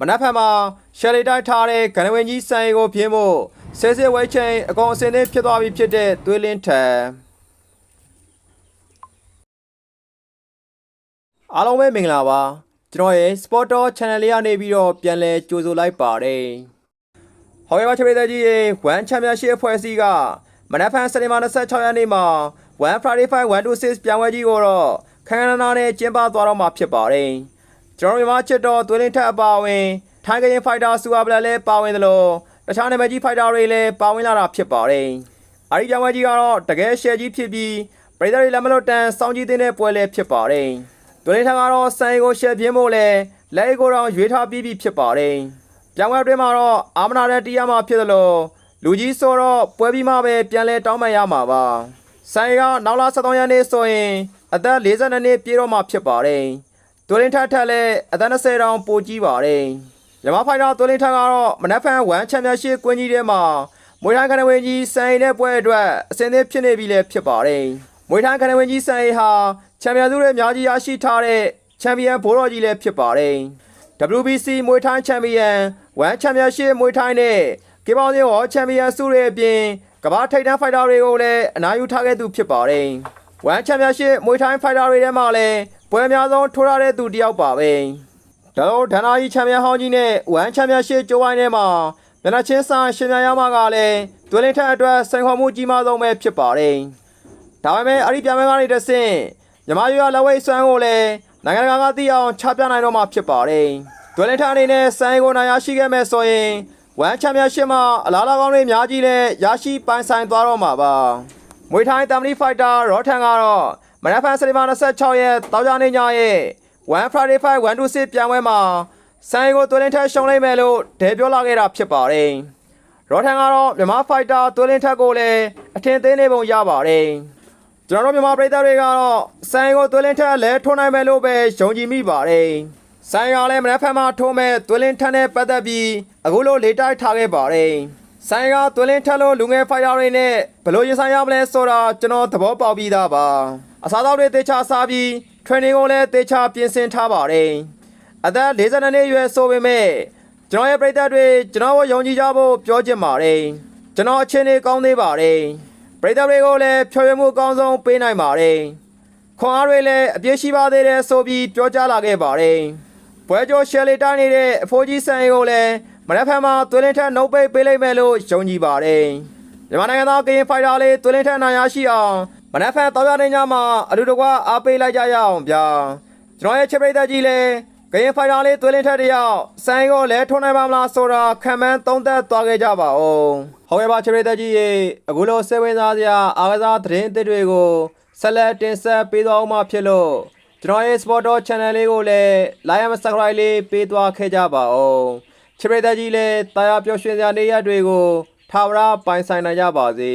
မနက်ဖြန်မှာရှယ်လီတိုက်ထားတဲ့ကနဝင်ကြီးစံရီကိုပြင်းဖို့ဆဲဆဲဝဲချင်းအကောင်အစင်းလေးဖြစ်သွားပြီဖြစ်တဲ့သွေးလင်းထံအားလုံးပဲမင်္ဂလာပါကျွန်တော်ရဲ့ Sport Talk Channel လေးကနေပြီးတော့ပြန်လဲကြိုဆိုလိုက်ပါတယ်ဟော်ရပါချပေသက်ကြီးရဲ့1 Championship အဖွဲ့အစည်းကမနက်ဖြန်စနေမှာ26ရက်နေ့မှာ1 Friday 5 126ပြန်ပွဲကြီးကိုတော့ခန်းခန်းနာနဲ့ကျင်းပသွားတော့မှာဖြစ်ပါတယ် ကျွန်တော်မြန်မာချစ်တော်သွေးလင်းထက်အပါအဝင်ထိုင်းကရင်ဖိုက်တာစူပါဘလက်လည်းပါဝင်သလိုတခြားနာမည်ကြီးဖိုက်တာတွေလည်းပါဝင်လာတာဖြစ်ပါတယ်အဲဒီပြန်ပွဲကြီးကတော့တကယ်ရှယ်ကြီးဖြစ်ပြီးပြည်သူတွေလက်မလွတ်တန်စောင်းကြီးတဲ့ပွဲလည်းဖြစ်ပါတယ်သွေးလင်းထက်ကတော့စံရီကိုရှယ်ပြင်းဖို့လဲလက်အိတ်ကိုတော့ရွေးထားပြီးပြီဖြစ်ပါတယ်ပြောင်းပွဲအတွင်းမှာတော့အာမနာတဲ့တရားမှာဖြစ်သလိုလူကြီးဆိုတော့ပွဲပြီးမှပဲပြန်လဲတောင်းပန်ရမှာပါဆိုင်ကနောက်လာ73ရက်နေ့ဆိုရင်အသက်42နှစ်ပြည့်တော့မှဖြစ်ပါတယ် တွလင်းထက်ထက်လည်းအသက်20တောင်ပိုကြီးပါတယ်မြမဖိုင်တာတွလင်းထက်ကတော့မနက်ဖြန်1ချန်ပီယံရှစ်ကွင်းကြီးထဲမှာမွေထိုင်းကနဝင်ကြီးစံရင်တဲ့ပွဲအတွက်အစင်းသစ်ဖြစ်နေပြီလည်းဖြစ်ပါတယ်မွေထိုင်းကနဝင်ကြီးစံရင်ဟာချန်ပီယံစုတွေအများကြီးရရှိထားတဲ့ချန်ပီယံဘိုးတော်ကြီးလည်းဖြစ်ပါတယ် WBC မွေထိုင်းချန်ပီယံ1ချန်ပီယံရှစ်မွေထိုင်းနဲ့ကေပေါင်းစင်းဟောချန်ပီယံစုတွေအပြင်ကမ္ဘာထိပ်တန်းဖိုက်တာတွေကိုလည်းအနားယူထားခဲ့သူဖြစ်ပါတယ်။ 1ချန်ပီယံရှစ်မွေထိုင်းဖိုက်တာတွေထဲမှာလည်းပွဲအများဆုံးထိုးထားတဲ့သူတစ်ယောက်ပါပဲ။ဒါတော့ဒန်နာကြီးချန်ပီယံဟောင်းကြီးနဲ့1ချန်ပီယံရှစ်ကျိုးဝိုင်းထဲမှာမျက်နှာချင်းဆိုင်ရှင်မြန်ရမှာကလည်းတွင်လင်းထက်အတွက်စိန်ခေါ်မှုကြီးမားဆုံးပဲဖြစ်ပါတယ်။ဒါပေမဲ့အဲ့ဒီပြိုင်ပွဲကနေတစ်ဆင့်မြမရွရလက်ဝဲစွမ်းကိုလည်းနိုင်ငံတကာကသိအောင်ချပြနိုင်တော့မှာဖြစ်ပါတယ်။ဒွေလင်ထာအနေနဲ့စံကိုနိုင်ရရှိခဲ့မဲ့ဆိုရင်ဝမ်ချန်ပီယံရှစ်မှာအလားအလာကောင်းတွေအများကြီးလည်းရရှိပိုင်ဆိုင်သွားတော့မှာပါ။ မွေထိုင်းတမ်မလီဖိုက်တာရောထန်ကတော့မနက်ဖြန်စနေမှာ26ရက်တောက်ကြနေညရဲ့1 Friday Fight 126ပြိုင်ပွဲမှာစံကိုဒွေလင်ထာရှုံးလိုက်မယ်လို့ဒဲပြောလာခဲ့တာဖြစ်ပါတယ်။ရောထန်ကတော့မြန်မာဖိုက်တာသွေးလင်းထက်ကိုလည်းအထင်သေးနေပုံရပါတယ်။ကျွန်တော်တို့မြန်မာပြည်သားတွေကတော့ဆိုင်ကိုသွေးလင်းထက်လဲထိုးနိုင်မယ်လို့ပဲယုံကြည်မိပါတယ်။ဆိုင်ကလည်းမနက်ဖြန်မှာထိုးမဲ့သွေးလင်းထက်နဲ့ပတ်သက်ပြီးအခုလိုလေတိုက်ထားခဲ့ပါတယ်။ ဆိုင်ကသွေးလင်းထက်လို့လူငယ်ဖိုက်တာတွေနဲ့ဘယ်လိုရင်ဆိုင်ရမလဲဆိုတာကျွန်တော်သဘောပေါက်ပြီးသားပါ။အစားအသောက်တွေတေချာစားပြီး training ကိုလည်းတေချာပြင်ဆင်ထားပါတယ်။အသက်42နှစ်အရွယ်ဆိုပေမဲ့ကျွန်တော်ရဲ့ပြည်သက်တွေကျွန်တော်ကိုယုံကြည်ကြဖို့ပြောချင်ပါတယ်ကျွန်တော်အခြေအနေကောင်းသေးပါတယ်ပြည်သက်တွေကိုလည်းဖြော်ရမှုအကောင်းဆုံးပေးနိုင်ပါတယ်ခွန်အားတွေလည်းအပြည့်ရှိပါသေးတယ်ဆိုပြီးပြောကြားလာခဲ့ပါတယ်ပွဲကျော်ရှယ်လီတိုင်းနေတဲ့အဖိုးကြီးဆန်ရီကိုလည်း မနက်ဖြန်မှာသွေးလင်းထက်နှုတ်ပိတ်ပေးလိုက်မယ်လို့ယုံကြည်ပါတယ်မြန်မာနိုင်ငံသားကရင်ဖိုက်တာလေးသွေးလင်းထက်နိုင်ရရှိအောင်မနက်ဖြန်တောက်ရနေညမှာအလူတကွအားပေးလိုက်ကြရအောင်ဗျာကျွန်တော်ရဲ့ချစ်ပရိသတ်ကြီးလည်းကရင်ဖိုင်တာလေးသွေးလင်းထက်တယောက်ဆိုင်းကိုလဲထုံးနိုင်ပါမလားဆိုတာခံမှန်းသုံးသပ်သွားခဲ့ကြပါဦးဟုတ်ကဲ့ပါချစ်ပရိသတ်ကြီးရေအခုလိုစိတ်ဝင်စားစရာအားကစားသတင်းအသစ်တွေကိုဆက်လက်တင်ဆက်ပေးသွားအောင်မှဖြစ်လို့ကျွန်တော်ရဲ့ Sport Talk Channel လေးကိုလည်း Like and Subscribe လေးပေးသွားခဲ့ကြပါဦး ချစ်ပရိသတ်ကြီးလည်းတာယာပျော်ရွှင်စရာနေ့ရက်တွေကိုထာဝရပိုင်ဆိုင်နိုင်ကြပါစေ